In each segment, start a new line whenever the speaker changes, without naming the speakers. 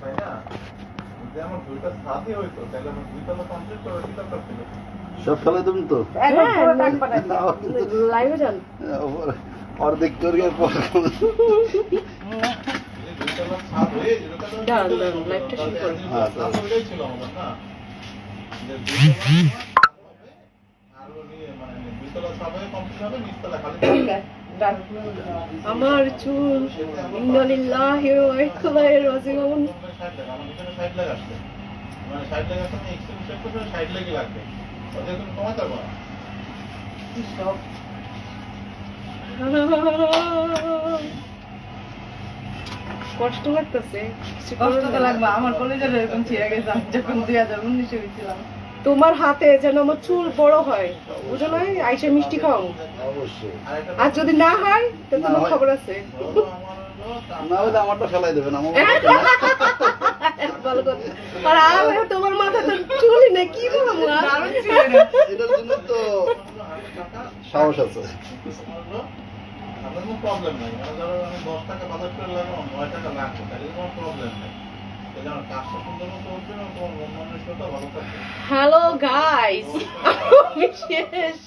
তাই না যদি আমার দুইটা সাথে হইতো তাহলে আমার দুইতলা কমপ্লিট করে কি
সব ফেলে তুমি তো।
লাইভে যান
অর্ধেক করে পর
হয়ে
লাইভটা শুরু।
হ্যাঁ,
ছিল না যে দুইতলা ছাদ হবে, আর ওই মানে দুইতলা ছাদ হয়ে complete হবে, নিচতলা খালি থাকবে।
আমার চুল ইন্নালিল্লাহি ওয়া ইলাইহি রাজিউন।
মানে লাগবে। ওদের কমাতে পারব না।
কষ্ট লাগতেছে
কষ্ট তো লাগবে আমার কলেজের এরকম ছিঁড়ে গেছে যখন দুই হাজার উনিশে হয়েছিলাম
তোমার হাতে যেন আমার চুল বড় হয়। বুঝো না আইসা মিষ্টি খাও
অবশ্যই।
আর
যদি না হয় তো
না
তোমার খবর আছে। আর তোমার মাথা তো না কি বলব?
সাহস আছে।
প্রবলেম নাই। ধরো আমি দশ টাকা বাজার করে লাগাবো নয় টাকা লাগবে প্রবলেম নেই।
হ্যালো গাইস আমি শেষ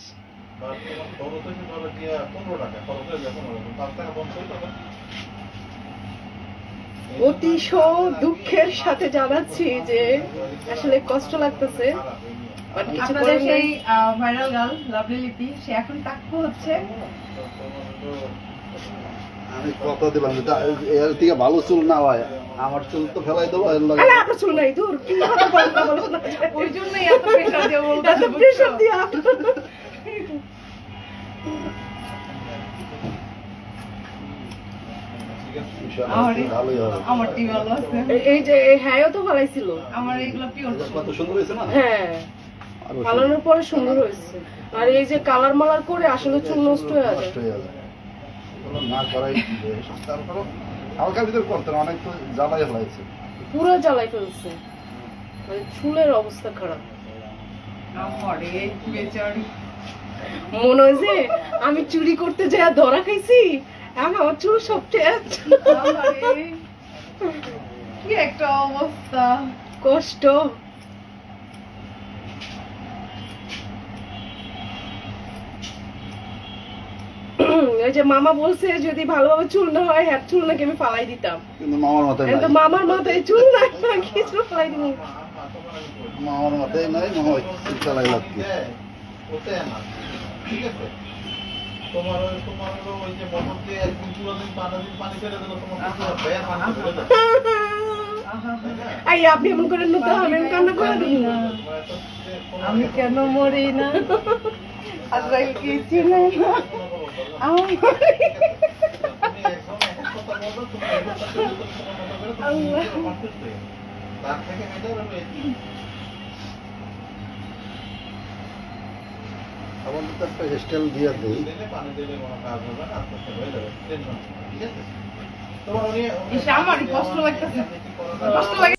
অতিশ দুঃখের সাথে জানাচ্ছি যে আসলে কষ্ট লাগতেছে।
আপনাদের সেই ভাইরাল গার্ল লাভলি লিপি সে এখন টাক্কু হচ্ছে।
আমি কথা দিলাম যে তা- এর থেকে ভালো চুল না হয় আমার চুল তো ফেলাই দেবো এর লাগে।
আরে আপনার চুল নাই দূর কি কথা বলেন না না
ওই জন্যই এত প্রেশার দিয়ে বলতে
এত প্রেশার দিয়ে আপনার
ইনশাআল্লাহ
আমার
ভালোই হবে।
আমার টি ভালো
এই- এই যে এই তো ফালাইছিল।
আমার এগুলো পিওর
কত সুন্দর হয়েছে না?
হ্যাঁ। ফালানোর পরে সুন্দর হয়েছে। আর এই যে কালার মালার করে আসলে চুল নষ্ট হয়ে যায়।
হয়ে এগুলো না করাই ভিতর অনেক তো জ্বালাই ফেলাইছে।
পুরো জ্বালাই ফেলছে। মানে চুলের অবস্থা খারাপ।
আমারে
মনে হয় যে আমি চুরি করতে যা ধরা খাইছি এখন আমার চুল সব
কি একটা অবস্থা।
কষ্ট। ওই যে মামা বলছে যদি ভালোভাবে চুল না হয় হ্যাঁ চুল নাকি আমি ফালাই দিতাম।
কিন্তু মামার মাথায়
কিন্তু মামার মাথায় চুল নাই কিছু ফালাই দিব?
মামার মাথায় নাই মামা চুল
না ঠিক আছে তোমার ওই তোমার ওই যে মোটর দিয়ে একদিন পুরো দিন পানি দিন পানি ছেড়ে দিল তোমার পানি ছেড়ে দিল
আহা
তাই না?
এই আপনি এমন করে নিতে হবে আমি কান্না করে দিই না
আমি কেন মরি না? আজরাইল কি চিনে না আমি
তুমি একদম এক কথা বলো, তুমি এক কথা বলে তুমি তোমার মতো করে তুমি
আল্লাহ।
নিজের confused যাবে। তার থেকে better হলো এই
আমার তো একটা স্টাইল দিয়ে দেই
দিলে পানি দিলে কোনো কাজ হবে না, আস্তে আস্তে হয়ে যাবে। Tension নেই, ঠিক আছে? তোমার উনি- উনি-
ইস, আমারই কষ্ট লাগতেছে।
আপনি কি করেন?
কষ্ট লাগে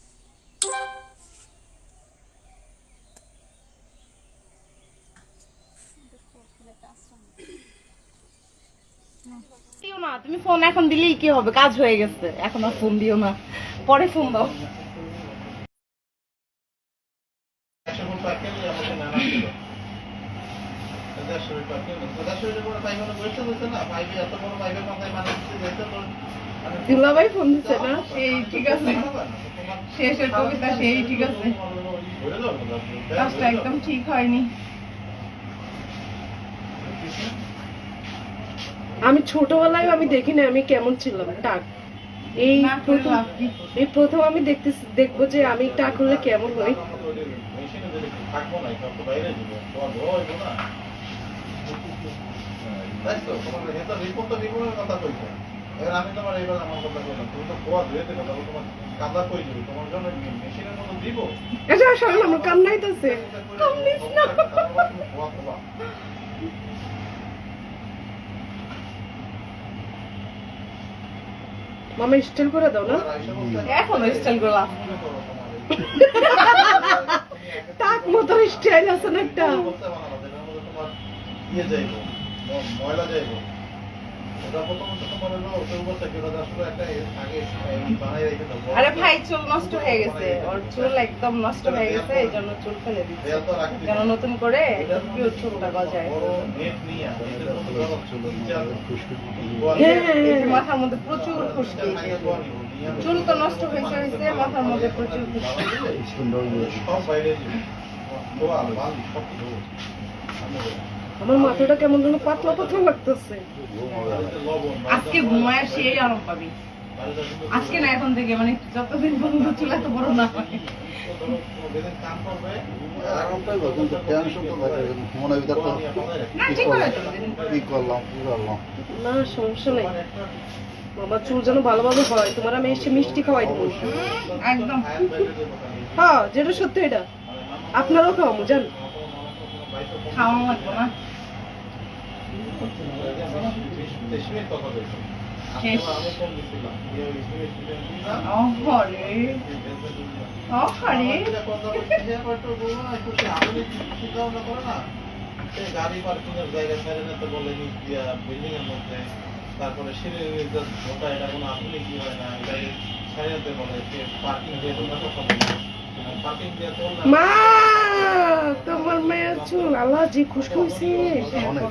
দিও না তুমি ফোন এখন দিলেই কি হবে? কাজ হয়ে গেছে। এখন আর ফোন দিও না। পরে ফোন দাও।
ফোন দিচ্ছে না?
সেই ঠিক আছে। সেই ঠিক আছে। কাজটা একদম ঠিক হয়নি।
আমি ছোটবেলায় আমি দেখি না আমি কেমন ছিলাম টাক। এই প্রথম এই প্রথম আমি দেখতে দেখব যে আমি টাক হলে কেমন হই।
আমি তোমার এবার আমার কথা বললাম, তুমি তো খোয়া ধুয়ে দেবে, তাহলে তোমার কাদা কই? তোমার জন্য মেশিনের মতো দিব?
এটা আসলে আমার কান্নাইতেছে। না
তারপর তুমি খোয়া খাবা।
মামা স্টাইল করে দাও না
এখন স্টাইল করে লাভ
কি করো তোমার এই?
টাক মতো স্টাইল আছে না একটা
ইয়ে যাইবো, ময়লা যাইবো।
আরে ভাই চুল নষ্ট হয়ে গেছে। ওর চুল একদম নষ্ট হয়ে গেছে এই জন্য চুল ফেলে দিচ্ছে। যেন নতুন করে? পিওর চুলটা গজায়। হ্যাঁ, এই যে মাথার মধ্যে প্রচুর খুশকি চুল তো নষ্ট হয়েছে হয়েছে মাথার মধ্যে প্রচুর খুশকি
আমার মাথাটা কেমন যেন পাতলা পাতলা লাগতেছে।
আজকে ঘুমায় সেই আরাম পাবি। আজকে না এখন থেকে মানে যতদিন পর্যন্ত চুল এত বড় না হয়। না
সমস্যা নেই। বাবা চুল যেন ভালোভাবে হয় তোমার আমি এসে মিষ্টি খাওয়াই দেবো।
একদম।
হ্যাঁ যেটা সত্যি এটা। আপনারও খাওয়াবো জান।
খাওয়া লাগবে না
গাড়ি পার্কিং এর জায়গা ছেড়ে বলে এর মধ্যে তারপরে সিঁড়ি ঢোকা এটা কোনো আসলে কি হয় না এটা ছেড়ে বলে পার্কিং দিয়ে দিয়ে চললাম
মা তোমার মেয়ের চুল আল্লাহ যে খুশকি হয়েছে।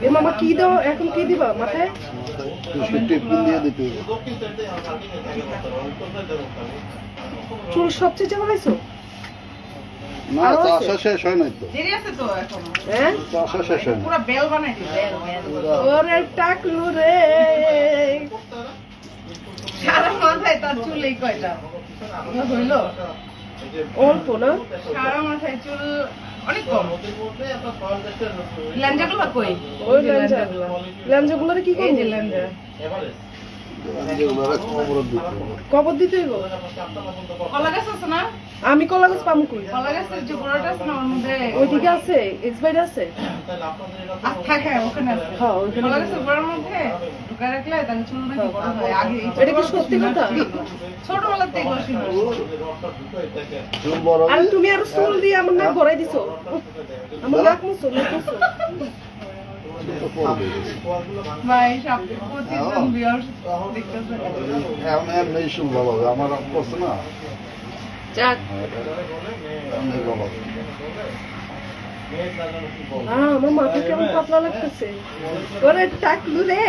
এ মামা কি দাও এখন কি দিবা মাথায়? চুল সবচেয়ে
না চাষা শেষ হয় নাই তো। চাষা শেষ
ওরে টাকলু রে।
সারা মাথায় তার চুল এই কয়টা? হইল
অল্প না?
সারা মাথায় চুল অনেক কম। ল্যাঞ্জাগুলো কই?
ওই ল্যাঞ্জাগুলোরে কি কই
যে ল্যাঞ্জা।
কবর দিতে হইব?
কলা গাছ আছে না?
আমি কলা গাছ পামু কই?
কলা গাছের যে গোড়াটা আছে না ওর মধ্যে
ওইদিকে আছে এক্সপাইড আছে?
হ্যাঁ হ্যাঁ ওখানে আছে।
হ্যাঁ ওইখানে
কলা গাছের মধ্যে ঢুকায় রাখলে তাহলে চুল নাকি বড় হয়। আগে
এটা কি সত্যি কথা?
ছোটবেলার থেকে অসুখ
চুল বড়
আর তুমি আর চুল দিয়ে আমার নাক ভরাই দিছো। আমার নাক মুছো মুছো।
ভালো আমার করছে না।
যাক। আমার মাথা কেমন পাতলা লাগতেছে। ওরে টাকলু রে।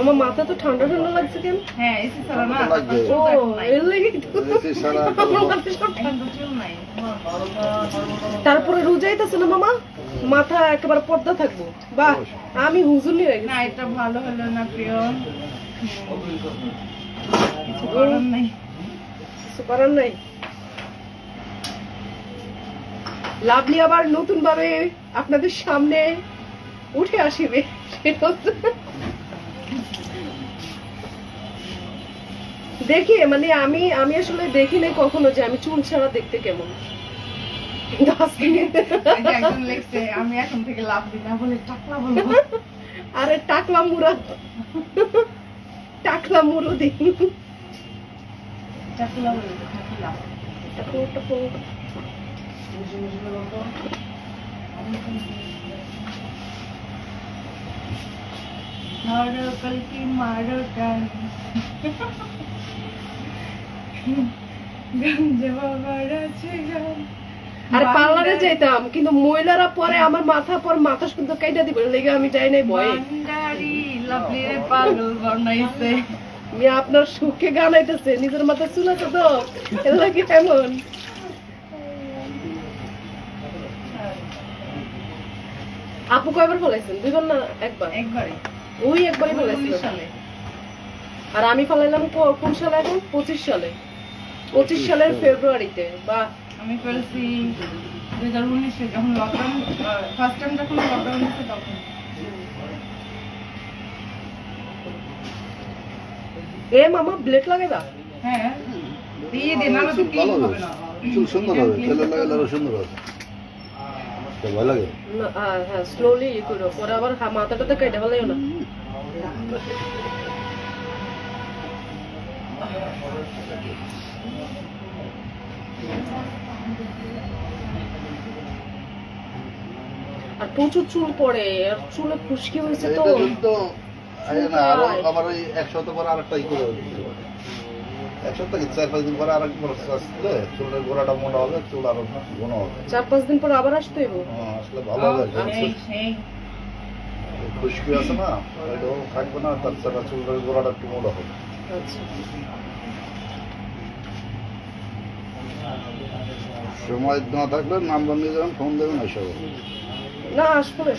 আমার মাথা তো ঠান্ডা ঠান্ডা লাগছে কেন?
হ্যাঁ এসি ছাড়া না।
ও এর লেগে তো
এসি
নাই।
তারপরে না মামা? মাথা একেবারে পর্দা থাকব। বাহ আমি হুজুনি হয়ে
না এটা ভালো হলো না প্রিয়। কিছু করার নাই।
কিছু করার নাই। লাভলি আবার নতুন ভাবে আপনাদের সামনে উঠে আসিবে। সেটা দেখি মানে আমি আমি আসলে দেখি নাই কখনো যে আমি চুল ছাড়া দেখতে কেমন।
আমি এখন থেকে লাভ দিই না বলে টাকলা বলব।
আরে টাকলা মুরা টাকলা মুরো দেখি
টাকলা বলব টাকলা ধরো কলকি মারো টান
আর পার্লারে যাইতাম কিন্তু মহিলারা পরে আমার মাথা পর মাথা শুদ্ধ কাইটা দিবে লেগে আমি যাই নাই ভয়ে আমি আপনার সুখে গান আইতেছে নিজের মাথা চুল আছে তো এর লাগে এমন। আপু কয়বার ফলাইছেন দুইবার না একবার?
একবারে
ওই একবারই
উনিশ
আর আমি ফলাইলাম কোন সালে এখন? পঁচিশ সালে। পঁচিশ সালের ফেব্রুয়ারিতে বা
আমি ফেলছি দুই হাজার উনিশে যখন লকডাউন ফার্স্ট টাইম যখন লকডাউন হচ্ছে তখন।
এ মামা ব্লেড লাগে না?
হ্যাঁ দিয়ে তো
ভালো
হবে না।
চুল সুন্দর হবে। সুন্দর হবে। ভালো লাগে?
না, হ্যাঁ স্লোলি করো পরে আবার হা- মাথাটাতে কেটে ফেলাইও না। আর প্রচুর চুল পড়ে আর চুলে খুশকি হয়েছে তো।
আবার ওই এক সপ্তাহ পরে আরেকটা ই করে এক সপ্তাহ কি চার পাঁচ দিন পরে আরেকবার আসলে চুলের গোড়াটা মোটা হবে চুল আরও ঘন হবে।
চার পাঁচ দিন পর আবার আসতে
হ্যাঁ, আসলে ভালো হবে।
সেই সেই
খুশকি আছে না ওইটাও থাকবে না তাছাড়া চুলের গোড়াটা একটু মোটা হবে।
আচ্ছা।
সময় না থাকলে নাম্বার নিয়ে যাবেন ফোন দেবেন এসব
না আসব না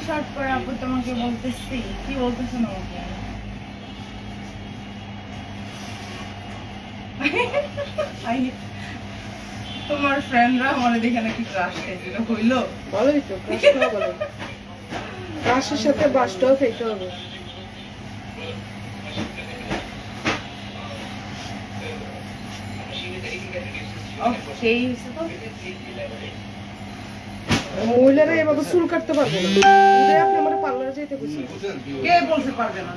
শার্ট পরে আপু তোমাকে বলতেছি কি বলতেছে না আমাকে আই- তোমার ফ্রেন্ডরা আমার দেখে নাকি ক্রাশ খাইছিল হইল
ভালোই তো ক্রাশ খাওয়া ক্রাশের সাথে বাসটাও খেতে হবে। মহিলারা এভাবে চুল কাটতে পারবে না। আপনি আমার পার্লারে যেতে বুঝি
কে বলতে পারবে না?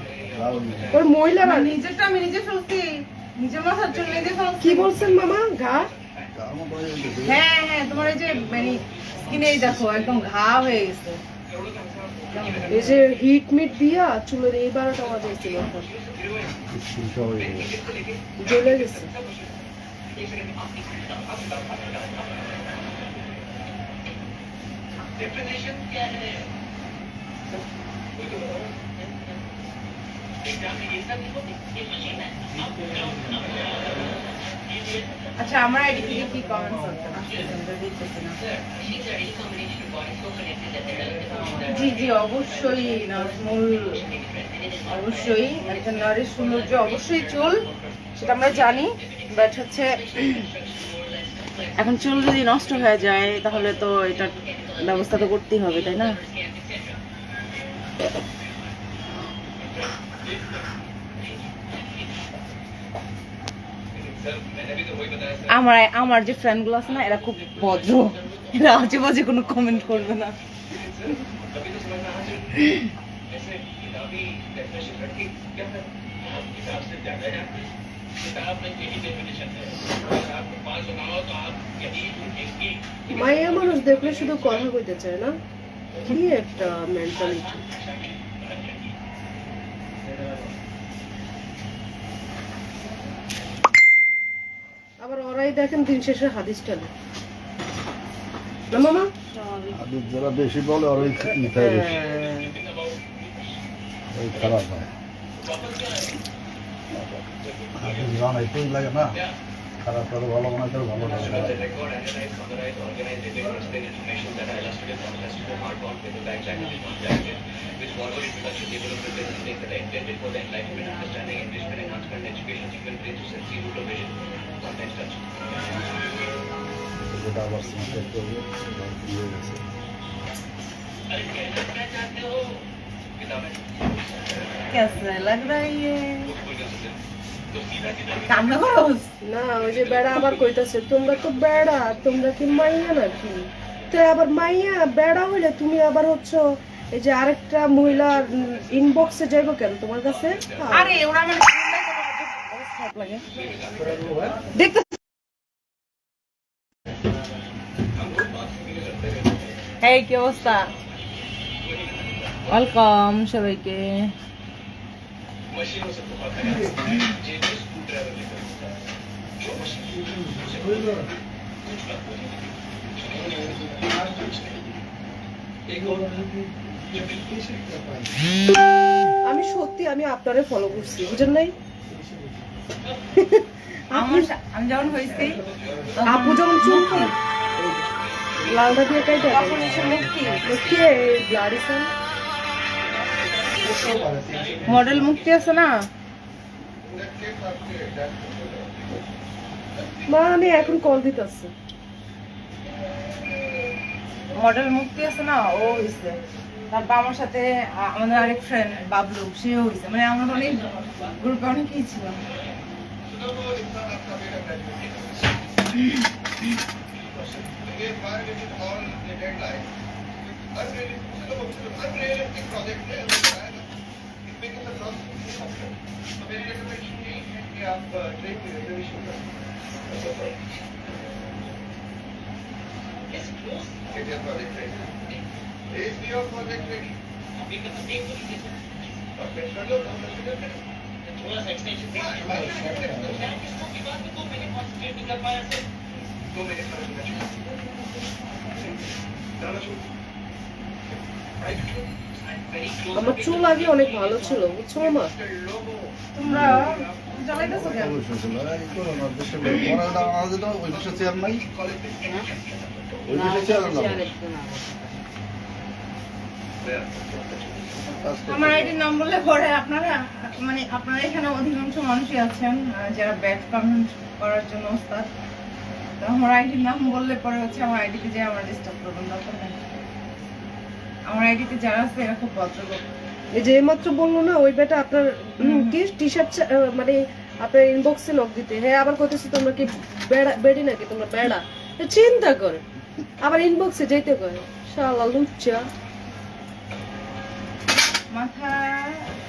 ওই মহিলারা
নিজেরটা আমি নিজে ফেলছি। নিজের মাথার জন্য নিজে ফেলছি।
কি বলছেন মামা? ঘা?
হয়ে।
হ্যাঁ তোমার এই যে মানে স্কিনেই দেখো একদম ঘা হয়ে গেছে।
এই যে হিট মিট দিয়া চুলের এই বারোটা বাজাইছিল
হয়ে গেছে।
জ্বলে গেছে
আচ্ছা আমার আইডি থেকে কি কমেন্টস না। জি জি, অবশ্যই, নাজমুল, অবশ্যই, একজন নারীর সৌন্দর্য অবশ্যই চুল, সেটা আমরা জানি বাট হচ্ছে, এখন চুল যদি নষ্ট হয়ে যায়, তাহলে তো এটার ব্যবস্থা তো করতেই হবে, তাই না? আমার আমার যে ফ্রেন্ডগুলো আছে না, এরা খুব ভদ্র। এরা আজে বাজে কোনো কমেন্ট করবে না।
মায়া মানুষ দেখলে শুধু কথা কইতে চায় না? কি একটা মেন্টালিটি আবার ওরাই দেখেন দিন শেষে হাদিস চলে না মামা?
আর যারা বেশি বলে আর ওই ইটাই বেশি ওই খারাপ হয়। হাদিস লাগে না। খারাপ করে ভালো মনে করে ভালো লাগে না। যেটা আবার স্মার্ট করবে সেটা দিয়ে গেছে
कैसा लग रहा है ये কান্না করোস
না ওই যে বেড়া আবার কইতাছে তোমরা তো বেড়া তোমরা কি মাইয়া নাকি? তো আবার মাইয়া বেড়া হইলে তুমি আবার হচ্ছে এই যে আরেকটা মহিলার ইনবক্সে যাইবো কেন তোমার কাছে?
আরে ওরা মানে লাগে। দেখতে এই কি অবস্থা? ওয়েলকাম সবাইকে।
আমি সত্যি আমি আপনারে ফলো করছি বুঝেন নাই?
আমার সা- আমি যখন হয়েছি
আপু যখন চুল লালটা দিয়ে কাইটা
তখন এসে মুক্তি
কে ব্লাডিসন
মডেল মুক্তি আছে না?
মানে এখন কল দিতেছে।
মডেল মুক্তি আছে না? ও হয়েছে তারপর আমার সাথে আমাদের আরেক ফ্রেন্ড বাবলু সেও হয়েছে মানে আমরা অনেক গ্রুপে অনেকেই ছিলাম।
আমার চুল আগে অনেক ভালো ছিল বুঝছ মামা
তোমরা জ্বালাইতেছো কেন
আমাদের তো ওই পাশে চেয়ার নাই ওই পাশে চেয়ার না
আমার আইডির নাম বললে পরে আপনারা মানে আপনারা এখানে অধিকাংশ মানুষই আছেন যারা কমেন্ট করার জন্য ওস্তাদ। তো আমার আইডির নাম বললে পরে হচ্ছে আমার আইডিতে যে আমার ডিস্টার্ব করবেন, দরকার নেই। আমার আইডিতে যারা আছে এরা খুব ভদ্রলোক
এই যে এইমাত্র বলল না ওই বেটা আপনার কি? টি শার্ট মানে আপনার ইনবক্সে নক দিতে। হ্যাঁ আবার কইতেছি তোমরা কি বেড়া বেড়ি নাকি? তোমরা বেড়া। চিন্তা করে। আবার ইনবক্সে যাইতে কয়? শালা লুচ্চা।
মাথা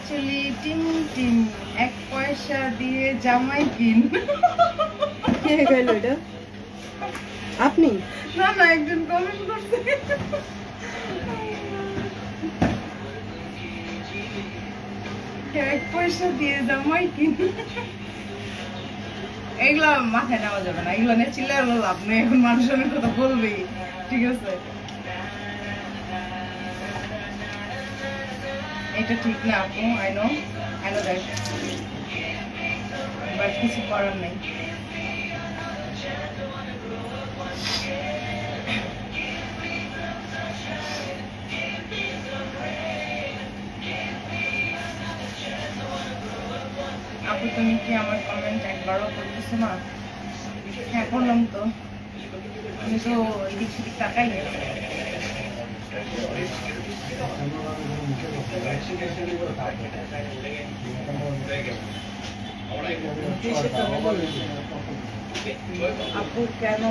চুলি টিম টিম। এক পয়সা দিয়ে জামাই কিন।
কে গাইলো এটা? আপনি?
না না একজন কমেন্ট করছে। পয়সা দিয়ে জামাই কিন। এগুলো মাথায় নেওয়া যাবে না, এগুলো নিয়ে চিল্লার লাভ নেই, এখন মানুষ অনেক কথা ঠিক আছে? এটা ঠিক না, আপু I know I know that কিছু করার নেই। তুমি কি আমার কমেন্ট একবারও করতেছো না? হ্যাঁ করলাম তো। আমি তো এদিক সেদিক তাকাই না। আপু কেন?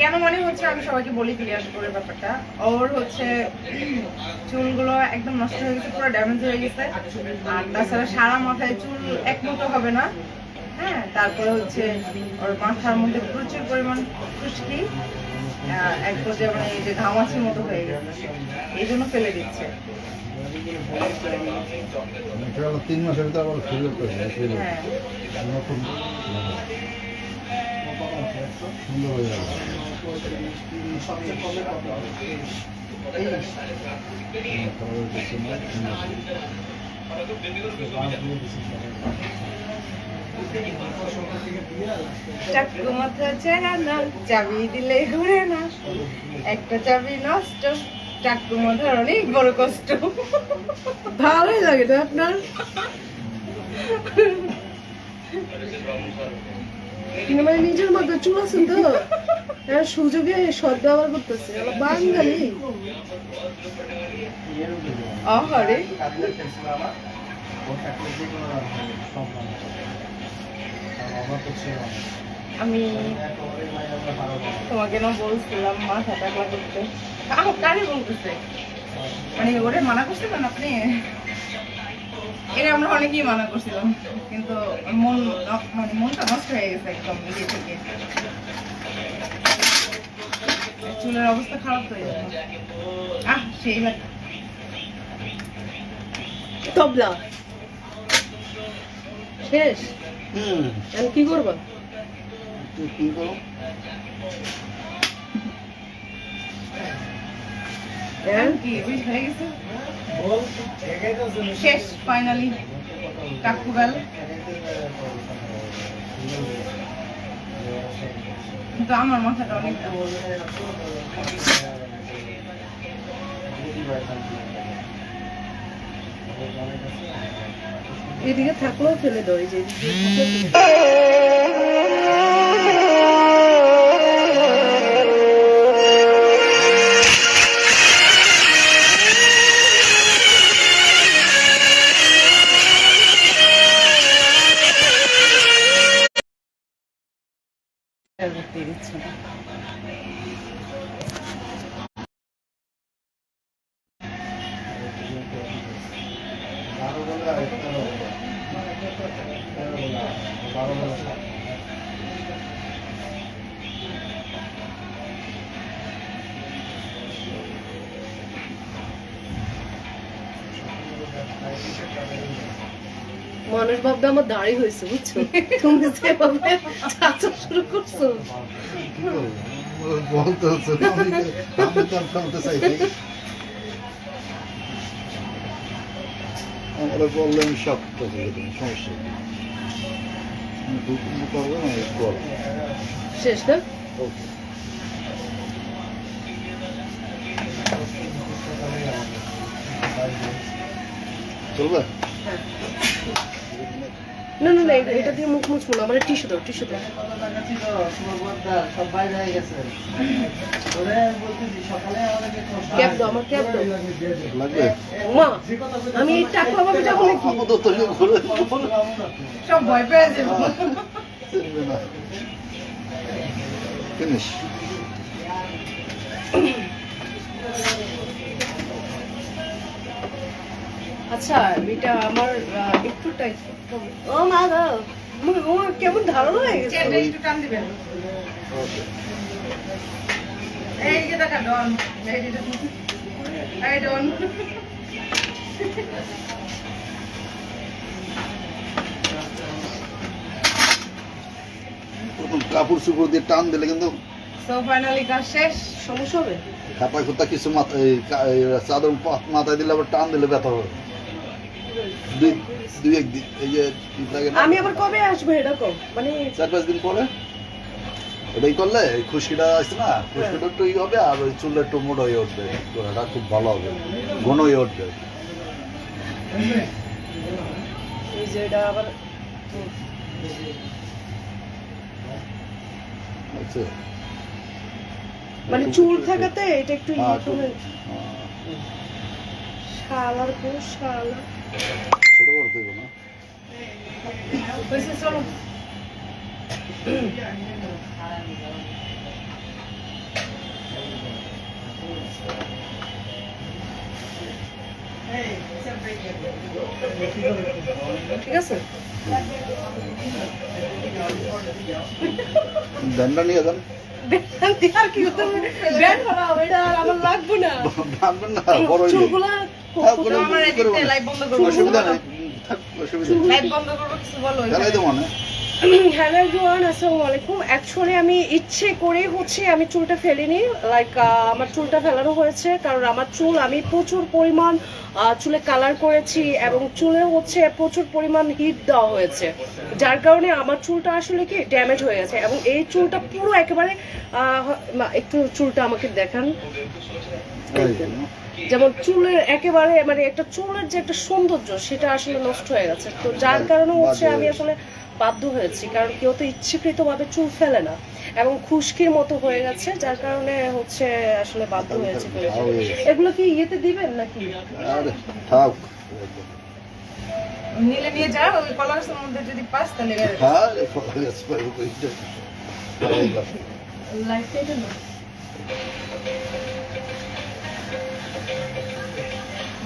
কেন মনে হচ্ছে আমি সবাইকে বলি ক্লিয়ার করে ব্যাপারটা? ওর হচ্ছে চুলগুলো একদম নষ্ট হয়ে গেছে পুরো ড্যামেজ হয়ে গেছে। আর তাছাড়া সারা মাথায় চুল এক মতো হবে না। হ্যাঁ তারপরে হচ্ছে ওর মাথার মধ্যে প্রচুর পরিমাণ খুশকি এক পর্যায়ে মানে এই যে ঘামাচির মতো হয়ে গেছে। এই জন্য ফেলে দিচ্ছে।
তিন মাসের ভিতরে আবার করতে
হ্যাঁ।
নতুন। সুন্দর হয়ে যাবে
চাবি দিলে ঘুরে না। একটা চাবি নষ্ট, চাকু মাথার অনেক বড় কষ্ট।
ভালোই লাগে না আপনার? মানে নিজের মধ্যে চুল আছে তো? এরা সুযোগে সদ ব্যবহার করতেছে বাঙালি।
আহারে আমি তোমাকে না বলছিলাম, মাথা টাকলা করতে। কারে বলতেছে? মানে ওরে মানা করছিলেন আপনি? এর আমরা অনেকেই মানা করছিলাম কিন্তু মন মানে মনটা নষ্ট হয়ে গেছে একদম নিজে থেকে। চুলের অবস্থা খারাপ হয়ে যাবে আহ সেই
তবলা। শেষ?
হুম।
কি করবা?
কি করো
শেষ ফাইনালি কাকুবেল কিন্তু আমার মাথাটা অনেক
এদিকে থাকলেও ফেলে এই যে। মানুষ ভাববে আমার দাড়ি হয়েছে বুঝছ তুমি যেভাবে চাচা শুরু করছ
কি করব? বলতে হচ্ছে না, আমি তো- আমি তো আর ফেলতে চাইছি আমরা বললাম শক্ত করে দিন সমস্যা নেই। আমি দুপুর করব না এই বল
শেষ না
ওকে চলবে
হ্যাঁ। না না না এটা- দিয়ে মুখ মুছবো না আমার টিস্যু দাও টিস্যু দাও। ক্যাপ দাও আমার ক্যাপ দাও। মা আমি এই টাকা ভাবে যাব নাকি?
আপাতত করে
সব ভয় পেয়ে যাব।
ফিনিশ
আচ্ছা এটা আমার একটু টাইট ও মা দাও ও কেমন ধারণা হয়ে গেছে।
চেনটা একটু টান দিবেন।
ওকে।
এই যে দেখা ডন। এই যে এই ডন।
কাপড় চুপড় দিয়ে টান দিলে কিন্তু
সো ফাইনালি কাজ শেষ।
সমস্যা হবে?
খাতা খুতা কিছু মাথা চাদর মাথায় দিলে আবার টান দিলে ব্যথা হবে। দুই একদিন এই যে থাকে না?
আমি আবার কবে আসব এটা মানে
চার পাঁচ দিন পরে? এটাই করলে এই আছে না? খুশকিটা একটু হবে আর ওই চুলটা একটু মোটা হয়ে উঠবে। গোড়াটা খুব ভালো হবে। ঘন হয়ে উঠবে।
এই যে এটা আবার
বুঝছ?
মানে চুল থাকাতে এটা একটু করে
হ্যাঁ,
শালার শালা?
ছোট বড় দেবো না
ঠিক আছে
ব্যান্ডটা নিয়ে যান
আর কি ব্যান্ড আমার লাগবে না।
না বড় হ্যাঁ, অসুবিধা নেই। মনে
হ্যালো এভরিওয়ান আসসালামু আলাইকুম। অ্যাকচুয়ালি আমি ইচ্ছে করে হচ্ছে আমি চুলটা ফেলিনি। লাইক আমার চুলটা ফেলানো হয়েছে কারণ আমার চুল আমি প্রচুর পরিমাণ চুলে কালার করেছি এবং চুলে হচ্ছে প্রচুর পরিমাণ হিট দেওয়া হয়েছে। যার কারণে আমার চুলটা আসলে কি ড্যামেজ হয়ে গেছে এবং এই চুলটা পুরো একেবারে একটু চুলটা আমাকে দেখান? যেমন চুলের একেবারে মানে একটা চুলের যে একটা সৌন্দর্য সেটা আসলে নষ্ট হয়ে গেছে। তো যার কারণে হচ্ছে আমি আসলে বাধ্য হয়েছি কারণ কেউ তো ইচ্ছাকৃতভাবে চুল ফেলে না এবং খুশকির মতো হয়ে গেছে যার কারণে হচ্ছে আসলে বাধ্য হয়েছে
হয়ে।
এগুলো কি ইয়েতে দিবেন নাকি?
থাক।
নিলে নিয়ে যা ওই কলারসের মধ্যে যদি পাস তাহলে
হ্যাঁ।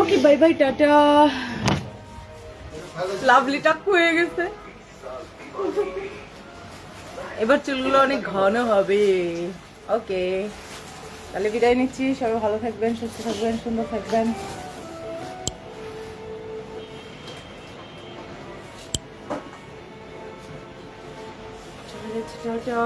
Okay
bye bye tata Lovely টাক
হয়ে গেছে। এবার চুলগুলো অনেক ঘন হবে। ওকে তাহলে বিদায় নিচ্ছি। সবাই ভালো থাকবেন, সুস্থ থাকবেন, সুন্দর থাকবেন। টাটা।